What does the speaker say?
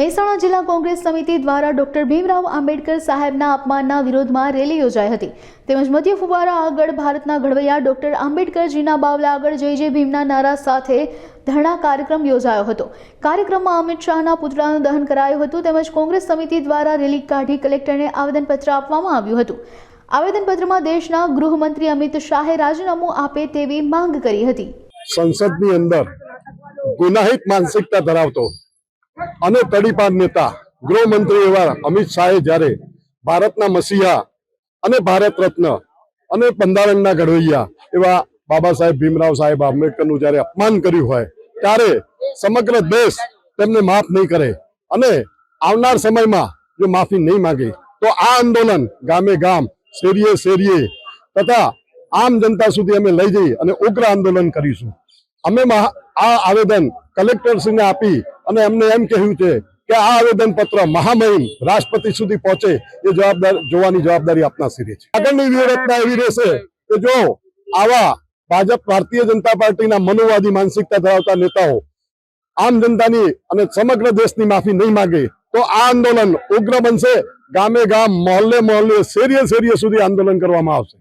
મહેસાણા જિલ્લા કોંગ્રેસ સમિતિ દ્વારા ડોક્ટર ભીમરાવ આંબેડકર સાહેબના અપમાનના વિરોધમાં રેલી યોજાઈ હતી. તેમજ મધ્ય ફુવારા આગળ ભારતના ઘડવૈયા ડોક્ટર આંબેડકરજીના બાવલા આગળ જય જય ભીમના નારા સાથે ધરણા કાર્યક્રમ યોજાયો હતો. કાર્યક્રમમાં અમિત શાહના પુતળાનું દહન કરાયું હતું તેમજ કોંગ્રેસ સમિતિ દ્વારા રેલી કાઢી કલેક્ટરને આવેદનપત્ર આપવામાં આવ્યું હતું. આવેદનપત્રમાં દેશના ગૃહમંત્રી અમિત શાહે રાજીનામું આપે તેવી માંગ કરી હતી. સંસદની અંદર ગુનાહિત માનસિકતા ધરાવતો અને તડીપાર નેતા ગૃહમંત્રી એવા અમિત શાહે જ્યારે ભારતના મસીહા અને ભારત રત્ન અને બંધારણના ઘડવૈયા એવા બાબા સાહેબ ભીમરાવ સાહેબ આંબેડકરનું જ્યારે અપમાન કર્યું હોય, ત્યારે સમગ્ર દેશ તેમને માફ નહીં કરે અને આવનાર સમયમાં જો માફી નહીં માગે, તો આ આંદોલન ગામે ગામ, શેરીએ શેરીએ તથા આમ જનતા સુધી અમે લઈ જઈ અને ઉગ્ર આંદોલન કરીશું. અમે આ આવેદન કલેક્ટરશ્રીને આપી અને એમને એમ કહ્યું છે કે આ આવેદન પત્ર મહામહિમ રાષ્ટ્રપતિ સુધી પહોંચે એ જવાબદાર જોવાની જવાબદારી આપના સિરે છે. આગળની વ્યૂહરચના એવી રહેશે કે જો આવા ભાજપ ભારતીય જનતા પાર્ટીના મનોવાદી માનસિકતા ધરાવતા નેતાઓ આમ જનતાની અને સમગ્ર દેશની માફી નહીં માગે, તો આ આંદોલન ઉગ્ર બનશે. ગામે ગામ, મોહલ્લે મોહલ્લે, શેરીએ શેરીએ સુધી આંદોલન કરવામાં આવશે.